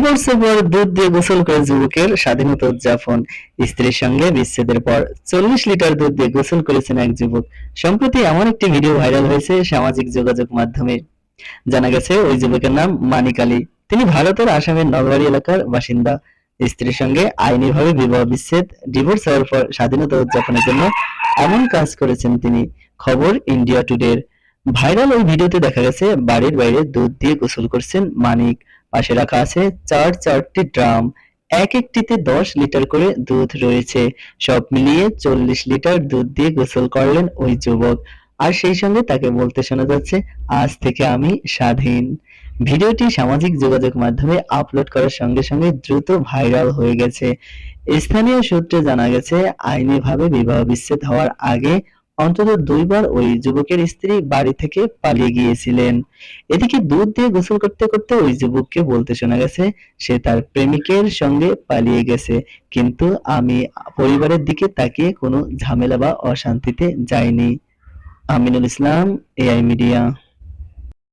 ডিভোর্সের পর দুধ দিয়ে গোসল করে যুবকের স্বাধীনতা উদযাপন। স্ত্রীর সঙ্গে বিচ্ছেদের পর চল্লিশ লিটার দুধ দিয়ে গোসল করেছেন এক যুবক। সম্প্রতি এমন একটি ভিডিও ভাইরাল হয়েছে সামাজিক যোগাযোগ মাধ্যমে। জানা গেছে, ওই যুবকের নাম মানিক আলী। তিনি ভারতের আসামের নগরারি এলাকার বাসিন্দা। স্ত্রীর সঙ্গে আইনিভাবে বিবাহ বিচ্ছেদ, ডিভোর্স হওয়ার পর স্বাধীনতা উদযাপনের জন্য এমন কাজ করেছেন তিনি। খবর ইন্ডিয়া টুডের। ভাইরাল ওই ভিডিওতে দেখা গেছে, বাড়ির বাইরে দুধ দিয়ে গোসল করছেন মানিক। পাশে রাখা আছে চার চারটি ড্রাম। এক একটিতে দশ লিটার করে দুধ রয়েছে। সব মিলিয়ে চল্লিশ লিটার দুধ দিয়ে গোসল করলেন ওই যুবক। আর সেই সঙ্গে তাকে বলতে শোনা যাচ্ছে, আজ থেকে আমি স্বাধীন। ভিডিওটি সামাজিক যোগাযোগ মাধ্যমে আপলোড করার সঙ্গে সঙ্গে দ্রুত ভাইরাল হয়ে গেছে। স্থানীয় সূত্রে জানা গেছে, আইনিভাবে বিবাহ বিচ্ছেদ হওয়ার আগে অন্তত দুইবার ওই যুবকের স্ত্রী বাড়ি থেকে পালিয়ে গিয়েছিলেন। এদিকে দুধ দিয়ে গোসল করতে করতে ওই যুবককে বলতে শোনা গেছে, সে তার প্রেমিকের সঙ্গে পালিয়ে গেছে। কিন্তু আমি পরিবারের দিকে তাকিয়ে কোনো ঝামেলা বা অশান্তিতে যাইনি। Aminul Islam, AI media.